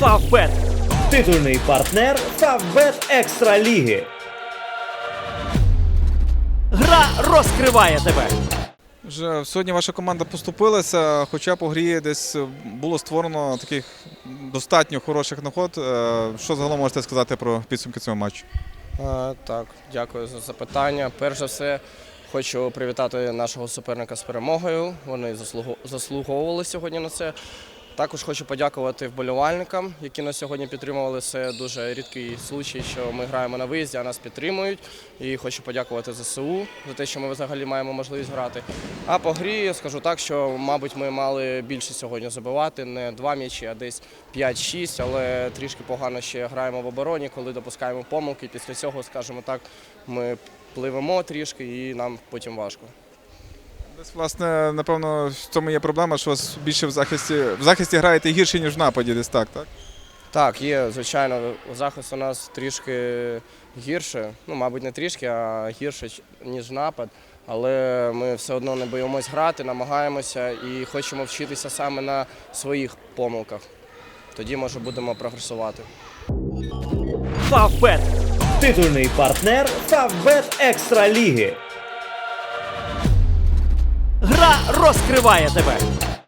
Фавбет. Титульний партнер Фавбет Екстра Ліги. Гра розкриває тебе. Вже сьогодні ваша команда поступилася, хоча по грі десь було створено таких достатньо хороших нагод. Е, Що загалом можете сказати про підсумки цього матчу? Е, Так, дякую за запитання. Перш за все, хочу привітати нашого суперника з перемогою. Вони заслугу- заслуговували сьогодні на це. Також хочу подякувати вболівальникам, які нас сьогодні підтримували. Це дуже рідкий случай, що ми граємо на виїзді, а нас підтримують. І хочу подякувати ЗСУ за те, що ми взагалі маємо можливість грати. А по грі скажу так, що, мабуть, ми мали більше сьогодні забивати, не два м'ячі, а десь 5-6, але трішки погано ще граємо в обороні, коли допускаємо помилки. Після цього, скажімо так, ми пливемо трішки і нам потім важко. Десь, власне, напевно, в цьому є проблема, що у вас більше в захисті в захисті граєте гірше, ніж в нападі, десь так, так? Так, є, звичайно, захист у нас трішки гірше. Ну, мабуть, не трішки, а гірше, ніж напад. Але ми все одно не боїмось грати, намагаємося і хочемо вчитися саме на своїх помилках. Тоді, може, будемо прогресувати. Фавбет. Титульний партнер Фавбет Екстра Ліги. Розкриває тебе.